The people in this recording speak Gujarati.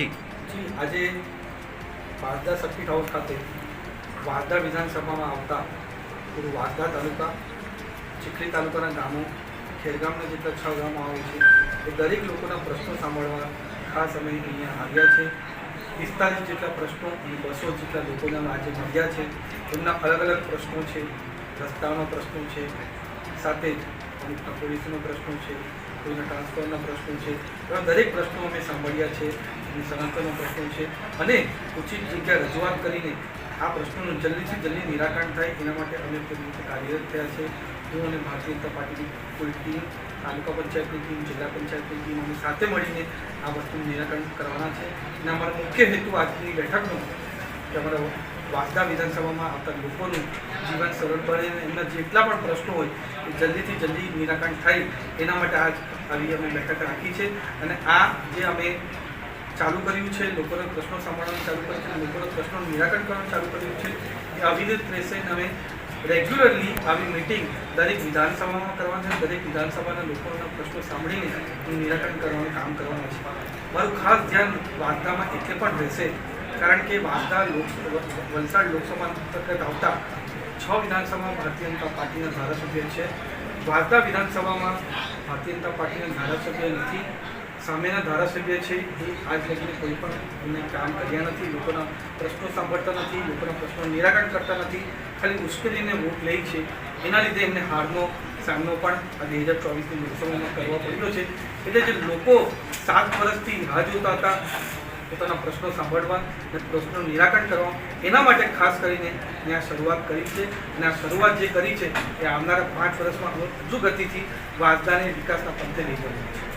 જી. જી, આજે વાંસદા સર્કિટ હાઉસ ખાતે વાંસદા વિધાનસભામાં આવતા પૂરું વાંસદા તાલુકા, ચીખલી તાલુકાના ગામો, ખેરગામના જેટલા છ ગામો આવે છે, એ દરેક લોકોના પ્રશ્નો સાંભળવા ખાસ અમે અહીંયા આવ્યા છે. પિસ્તાલીસ જેટલા પ્રશ્નો અને બસો જેટલા લોકોના આજે મળ્યા છે. એમના અલગ અલગ પ્રશ્નો છે, રસ્તાઓના પ્રશ્નો છે, સાથે જ પોલીસનો પ્રશ્નો છે, કોઈના ટ્રાન્સફરના પ્રશ્નો છે. એવા દરેક પ્રશ્નો અમે સાંભળ્યા છે. અને સનાતનનો પ્રશ્નો છે. અને ઉચિત જગ્યા રજૂઆત કરીને આ પ્રશ્નોનું જલ્દીથી જલ્દી નિરાકરણ થાય. એના માટે અમે રીતે કાર્યરત થયા છે? હું અને ભારતીય જનતા પાર્ટીની કોઈ ટીમ, તાલુકા પંચાયતની ટીમ, જિલ્લા પંચાયતની ટીમ અમે સાથે મળીને આ વસ્તુનું નિરાકરણ કરવાના છે. અને અમારો મુખ્ય હેતુ આજની બેઠકનો કે અમારા વાસદા વિધાનસભામાં આવતા લોકોનું જીવન સરળ બને અને એમના જેટલા પણ પ્રશ્નો હોય એ જલ્દીથી જલ્દી નિરાકરણ થાય. એના માટે આજ આવી અમે બેઠક રાખી છે. અને આ જે અમે ચાલુ કર્યું છે, લોકોના પ્રશ્નો સાંભળવાનું ચાલુ કર્યું છે લોકોના પ્રશ્નોનું નિરાકરણ કરવાનું ચાલુ કર્યું છે. એ અવિરત રહેશે અમે રેગ્યુલરલી આવી મિટિંગ દરેક વિધાનસભામાં કરવાની છે દરેક વિધાનસભાના લોકોના પ્રશ્નો સાંભળીને હું નિરાકરણ કરવાનું, કામ કરવાનું છે. મારું ખાસ ધ્યાન વાર્તામાં એટલે પણ રહેશે, કારણ કે લોક વલસાડ લોકસભા અંતર્ગત આવતા છ વિધાનસભામાં ભારતીય જનતા પાર્ટીના ધારાસભ્ય છે. વાર્તા વિધાનસભામાં ભારતીય જનતા પાર્ટીના ધારાસભ્ય નથી. સામેના ધારાસભ્ય છે, એ આજ લગીને કોઈ પણ એમને કામ કર્યા નથી, લોકોના પ્રશ્નો સાંભળતા નથી, લોકોના પ્રશ્નો નિરાકરણ કરતા નથી. ખાલી મુશ્કેલીને વોટ લે છે. એના લીધે એમને હારનો સામનો પણ આ બે હજાર ચોવીસની લોકસભામાં કરવો પડ્યો છે. એટલે જે લોકો સાત વર્ષથી રાહ જોતા હતા, પોતાના પ્રશ્નો સાંભળવા અને પ્રશ્નોનું નિરાકરણ કરવા, એના માટે ખાસ કરીને મેં આ શરૂઆત કરી છે. અને આ શરૂઆત જે કરી છે, એ આવનારા પાંચ વર્ષમાં હજુ ગતિથી વાસદાને વિકાસના પંથે લઈ જવાનું છે.